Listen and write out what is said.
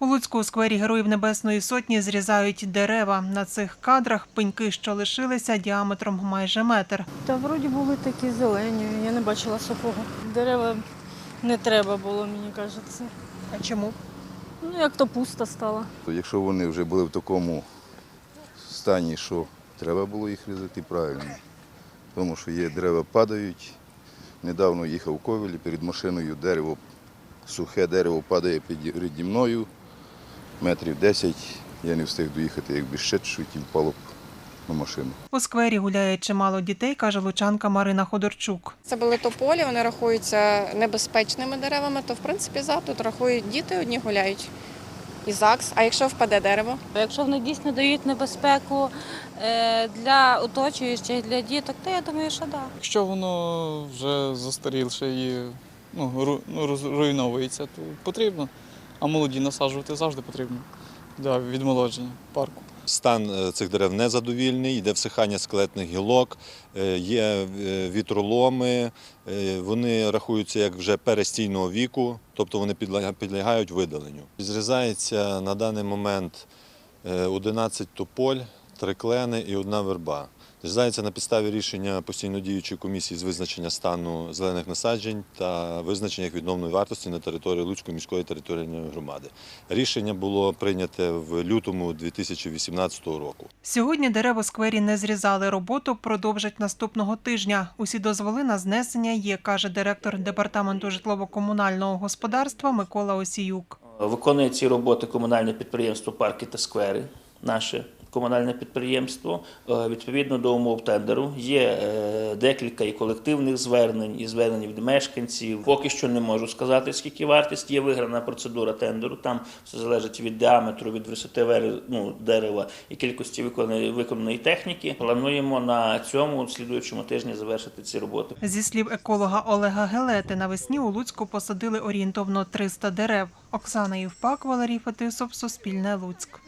У Луцьку у сквері Героїв Небесної Сотні зрізають дерева. На цих кадрах пеньки, що лишилися, діаметром майже метр. Та вроді були такі зелені, я не бачила сухого. Дерева не треба було, мені кажеться. А чому? Ну, як то пусто стало. Якщо вони вже були в такому стані, що треба було їх різати правильно, тому що є дерева падають. Недавно їхав у ковелі перед машиною дерево, сухе дерево падає переді мною, метрів 10. Я не встиг доїхати, якби ще чуть і впало б на машину. У сквері гуляє чимало дітей, каже лучанка Марина Ходорчук. Це були тополі, вони рахуються небезпечними деревами, то в принципі за тут рахують діти одні гуляють. І ЗАГС, а якщо впаде дерево? Якщо вони дійсно дають небезпеку е, для оточуючих, для діток, то я думаю, що так. Якщо воно вже застарілше і ну, ну, руйновується, то потрібно. А молоді насаджувати завжди потрібно для відмолодження парку. Стан е, цих дерев незадовільний, йде всихання скелетних гілок, е, є е, вітроломи, вони рахуються як вже перестійного віку, тобто вони підлягають видаленню. Зрізається на даний момент е, 11 тополь, три клени і одна верба. Зрізається на підставі рішення постійно діючої комісії з визначення стану зелених насаджень та визначення їх відновної вартості на території Луцької міської територіальної громади. Рішення було прийняте в лютому 2018 року. Сьогодні дерева сквері не зрізали. Роботу продовжать наступного тижня. Усі дозволи на знесення є, каже директор департаменту житлово-комунального господарства Микола Осіюк. Виконує ці роботи комунальне підприємство Парки та сквери, наше комунальне підприємство. Е, Відповідно до умов тендеру є е, декілька і колективних звернень, і звернень від мешканців. Поки що не можу сказати, скільки вартість. Є виграна процедура тендеру. Там все залежить від діаметру, від висоти ну, дерева і кількості виконаної, виконаної техніки. Плануємо на цьому слідуючому тижні завершити ці роботи. Зі слів еколога Олега Гелети, навесні у Луцьку посадили орієнтовно 300 дерев. Оксана Євпак, Валерій Фетисов, Суспільне Луцьк.